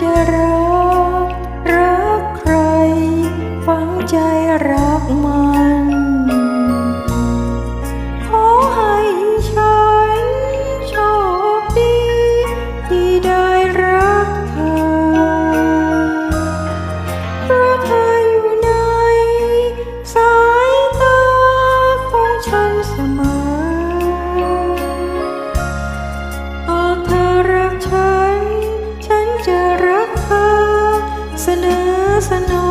จะรั for no